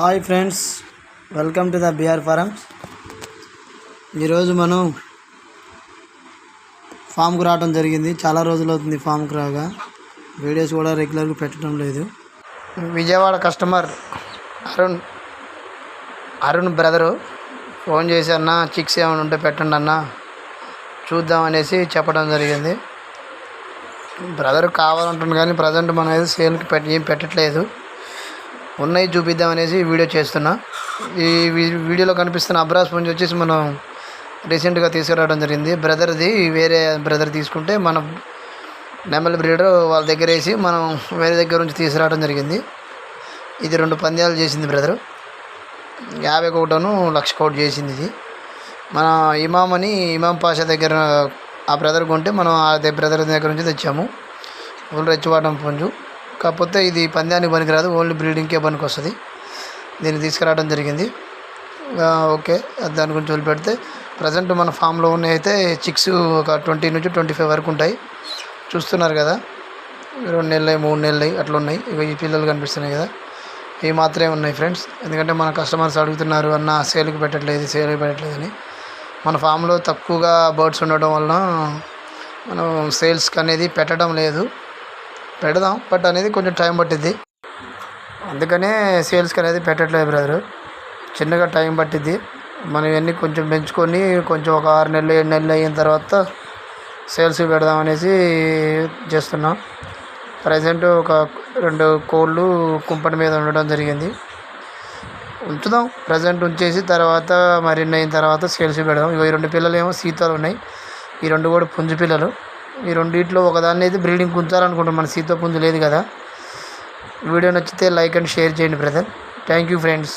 Hi friends welcome to the BR farm. ఈరోజు మనం ఫామ్కు రావడం జరిగింది. చాలా రోజులు అవుతుంది ఫామ్కు రాగా వీడియోస్ కూడా రెగ్యులర్గా పెట్టడం లేదు. Vijayawada customer Arun Arun brother phone చేసి అన్న చిక్స్ ఏమైనా ఉంటే పెట్టండి అన్న చూద్దాం అనేసి చెప్పడం జరిగింది. బ్రదర్ కావాలంటుంది కానీ ప్రజెంట్ మనం అయితే సేల్కి పెట్టి ఏం పెట్టట్లేదు. ఉన్నాయి చూపిద్దాం అనేసి వీడియో చేస్తున్నా. ఈ వీడియోలో కనిపిస్తున్న అబ్రాస్ పుంజ్ వచ్చేసి మనం రీసెంట్గా తీసుకురావడం జరిగింది. బ్రదర్ది వేరే బ్రదర్ తీసుకుంటే మనం నెమలి బ్రీడర్ వాళ్ళ దగ్గర వేసి మనం వేరే దగ్గర నుంచి తీసుకురావడం జరిగింది. ఇది రెండు పంద్యాలు చేసింది బ్రదరు. యాభై ఒకటోను లక్ష కోట్ చేసింది ఇది. మన ఇమాం అని ఇమాం పాషా దగ్గర ఆ బ్రదర్ కొంటే మనం ఆ బ్రదర్ దగ్గర నుంచి తెచ్చాము. ఫుల్ రెచ్చివాటం పుంజు. కాకపోతే ఇది పందానికి పనికిరాదు ఓన్లీ బ్రీడింగ్కే పనికి వస్తుంది దీన్ని తీసుకురావడం జరిగింది. ఓకే దాని గురించి వదిలిపెడితే ప్రజెంట్ మన ఫామ్లో ఉన్నాయి అయితే చిక్స్ ఒక ట్వంటీ నుంచి ట్వంటీ ఫైవ్ వరకు ఉంటాయి. చూస్తున్నారు కదా రెండు నెలలు మూడు నెలలు అట్లా ఉన్నాయి. ఇక ఈ పిల్లలు కనిపిస్తున్నాయి కదా ఇవి మాత్రమే ఉన్నాయి ఫ్రెండ్స్. ఎందుకంటే మన కస్టమర్స్ అడుగుతున్నారు అన్న సేల్కి పెట్టట్లేదు సేల్కి పెట్టట్లేదు అని. మన ఫామ్లో తక్కువగా బర్డ్స్ ఉండడం వలన మనం సేల్స్కి అనేది పెట్టడం లేదు. పెడదాం బట్ అనేది కొంచెం టైం పట్టిద్ది. అందుకనే సేల్స్కి అనేది పెట్టట్లేదు బ్రదరు. చిన్నగా టైం పట్టిద్ది. మనం ఇవన్నీ కొంచెం పెంచుకొని కొంచెం ఒక ఆరు నెలలు ఏడు నెలలు అయిన తర్వాత సేల్స్ పెడదాం అనేసి చేస్తున్నాం. ప్రజెంట్ ఒక రెండు కోళ్ళు కుంపటి మీద ఉండడం జరిగింది. ఉంచుదాం. ప్రజెంట్ ఉంచేసి తర్వాత మరిన్ని అయిన తర్వాత సేల్స్ పెడదాం. ఇవి రెండు పిల్లలు ఏమో సీతాలు ఉన్నాయి. ఈ రెండు కూడా పుంజు పిల్లలు. ఈ రెండింటిలో ఒకదాన్ని అయితే బ్రీడింగ్ ఉంచాలనుకుంటాం మన సీత పుంజు లేదు కదా. వీడియో నచ్చితే లైక్ అండ్ షేర్ చేయండి బ్రదర్. Thank you friends